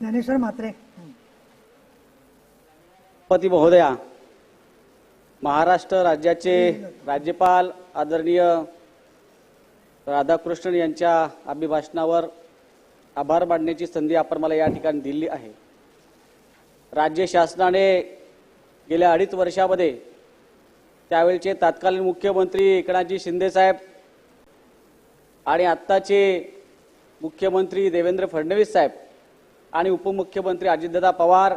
ज्ञानेश्वर म्हात्रे. पती महोदया महाराष्ट्र राज्याचे राज्यपाल आदरणीय राधाकृष्णन यांच्या अभिभाषणावर आभार मानण्याची संधी आपण मला या ठिकाणी दिली आहे. राज्य शासनाने गेल्या अडीच वर्षामध्ये त्यावेळचे तत्कालीन मुख्यमंत्री एकनाथजी शिंदेसाहेब आणि आत्ताचे मुख्यमंत्री देवेंद्र फडणवीस साहेब आणि उपमुख्यमंत्री अजितदादा पवार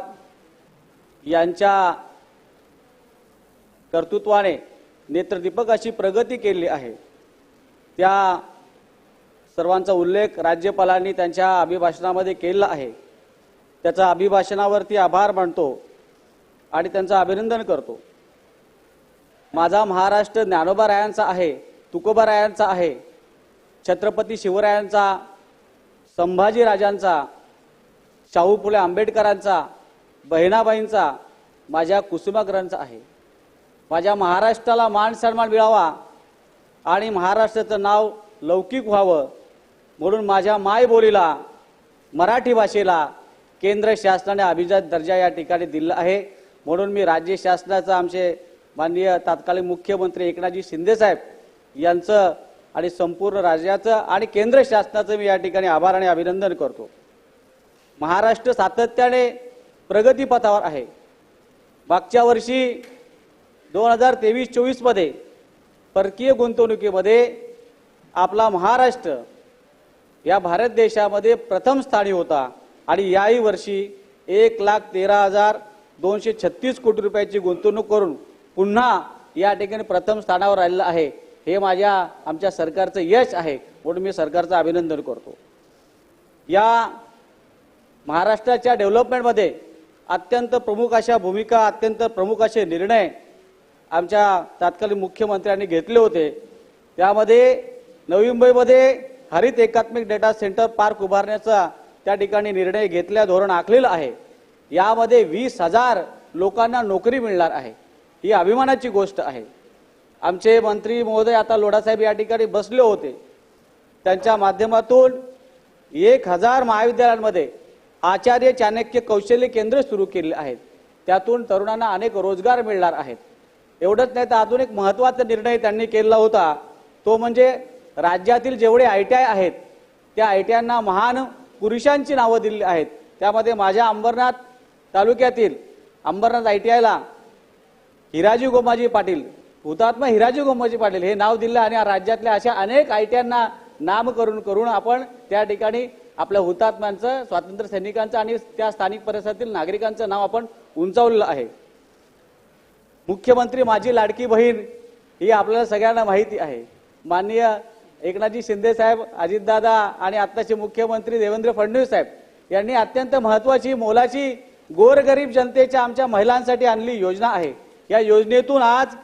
यांच्या कर्तृत्वाने नेत्रदीपक अशी प्रगती केली आहे. त्या सर्वांचा उल्लेख राज्यपालांनी त्यांच्या अभिभाषणामध्ये केलेला आहे. त्याचा अभिभाषणावरती आभार मानतो आणि त्यांचं अभिनंदन करतो. माझा महाराष्ट्र ज्ञानोबा रायांचा आहे तुकोबा रायांचा आहे छत्रपती शिवरायांचा संभाजीराजांचा शाहू फुले आंबेडकरांचा बहिणाबाईंचा माझ्या कुसुमाग्रहांचा आहे. माझ्या महाराष्ट्राला मान सन्मान मिळावा आणि महाराष्ट्राचं नाव लौकिक व्हावं म्हणून माझ्या मायबोलीला मराठी भाषेला केंद्र शासनाने अभिजात दर्जा या ठिकाणी दिला आहे म्हणून मी राज्य शासनाचं आमचे माननीय तत्कालीन मुख्यमंत्री एकनाथजी शिंदेसाहेब यांचं आणि संपूर्ण राज्याचं आणि केंद्र शासनाचं मी या ठिकाणी आभार आणि अभिनंदन करतो. महाराष्ट्र सातत्याने प्रगतीपथावर आहे. मागच्या वर्षी दोन हजार तेवीस चोवीसमध्ये परकीय गुंतवणुकीमध्ये आपला महाराष्ट्र या भारत देशामध्ये प्रथम स्थानी होता आणि याही वर्षी एक लाख तेरा हजार दोनशे छत्तीस कोटी रुपयाची गुंतवणूक करून पुन्हा या ठिकाणी प्रथम स्थानावर राहिलेलं आहे. हे माझ्या आमच्या सरकारचं यश आहे म्हणून मी सरकारचं अभिनंदन करतो. या महाराष्ट्राच्या डेव्हलपमेंटमध्ये अत्यंत प्रमुख अशा भूमिका अत्यंत प्रमुख असे निर्णय आमच्या तत्कालीन मुख्यमंत्र्यांनी घेतले होते. त्यामध्ये नवी मुंबईमध्ये हरित एकात्मिक डेटा सेंटर पार्क उभारण्याचा त्या ठिकाणी निर्णय घेतल्या धोरण आखलेलं आहे. यामध्ये वीस हजार लोकांना नोकरी मिळणार आहे. ही अभिमानाची गोष्ट आहे. आमचे मंत्री महोदय आता लोढासाहेब या ठिकाणी बसले होते. त्यांच्या माध्यमातून एक हजार महाविद्यालयांमध्ये आचार्य चाणक्य कौशल्य केंद्र सुरू केले आहेत. त्यातून तरुणांना अनेक रोजगार मिळणार आहेत. एवढंच नाही तर अजून एक महत्त्वाचा निर्णय त्यांनी केला होता. तो म्हणजे राज्यातील जेवढे आय टी आय आहेत त्या आय टी आयना महान पुरुषांची नावं दिली आहेत. त्यामध्ये माझ्या अंबरनाथ तालुक्यातील अंबरनाथ आय टी आयला हिराजी गोमाजी पाटील हुतात्मा हिराजी गोमाजी पाटील हे नाव दिलं आणि राज्यातल्या अशा अनेक आयट्यांना नाम करून करून आपण त्या ठिकाणी आपल्या हुतात्म्यांचं स्वातंत्र्य सैनिकांचं आणि त्या स्थानिक परिसरातील नागरिकांचं नाव आपण उंचावलेलं आहे. मुख्यमंत्री माझी लाडकी बहीण ही आपल्याला सगळ्यांना माहिती आहे. माननीय एकनाथजी शिंदे साहेब अजितदादा आणि आत्ताचे मुख्यमंत्री देवेंद्र फडणवीस साहेब यांनी अत्यंत महत्वाची मोलाची गोरगरीब जनतेच्या आमच्या महिलांसाठी आणली योजना आहे. या योजनेतून आज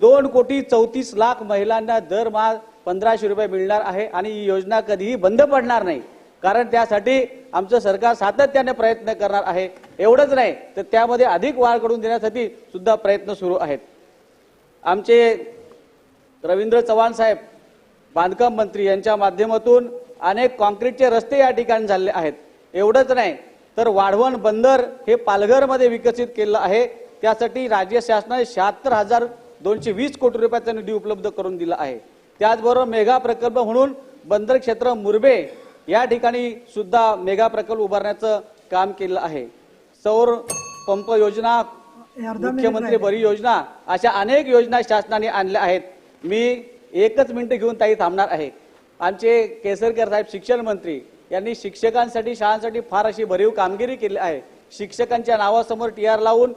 दोन कोटी चौतीस लाख महिलांना दरमहा पंधराशे रुपये मिळणार आहे आणि ही योजना कधीही बंद पडणार नाही. कारण त्यासाठी आमचं सरकार सातत्याने प्रयत्न करणार आहे. एवढंच नाही तर त्यामध्ये अधिक वाढ करून देण्यासाठी सुद्धा प्रयत्न सुरू आहेत. आमचे रवींद्र चव्हाण साहेब बांधकाम मंत्री यांच्या माध्यमातून अनेक कॉन्क्रीटचे रस्ते या ठिकाणी झाले आहेत. एवढंच नाही तर वाढवण बंदर हे पालघरमध्ये विकसित केलं आहे. त्यासाठी राज्य शासनाने शहात्तर हजार दोनशे वीस कोटी रुपयाचा निधी उपलब्ध करून दिला आहे. त्याचबरोबर मेगा प्रकल्प म्हणून बंदर क्षेत्र मुरबे या ठिकाणी सुद्धा मेगा प्रकल्प उभारण्याचं काम केलं आहे. सौर पंप योजना मुख्यमंत्री. बरी योजना अशा अनेक योजना शासनाने आणल्या आहेत. मी एकच मिनिट घेऊन ताई थांबणार आहे. आमचे केसरकर साहेब शिक्षण मंत्री यांनी शिक्षकांसाठी शाळांसाठी फार अशी भरीव कामगिरी केली आहे. शिक्षकांच्या नावासमोर टी आर लावून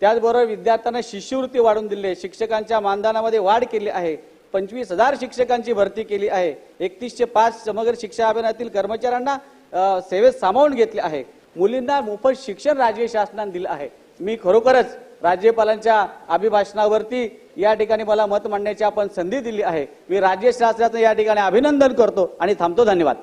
त्याचबरोबर विद्यार्थ्यांना शिष्यवृत्ती वाढवून दिली आहे. शिक्षकांच्या मानधनामध्ये वाढ केली आहे. पंचवीस हजार शिक्षकांची भरती केली आहे. एकतीसशे पाच समग्र शिक्षा अभियानातील कर्मचाऱ्यांना सेवेत सामावून घेतले आहे. मुलींना मोफत शिक्षण राज्य शासनाने दिलं आहे. मी खरोखरच राज्यपालांच्या अभिभाषणावरती या ठिकाणी मला मत मांडण्याची आपण संधी दिली आहे. मी राज्य शासनाचं या ठिकाणी अभिनंदन करतो आणि थांबतो. धन्यवाद.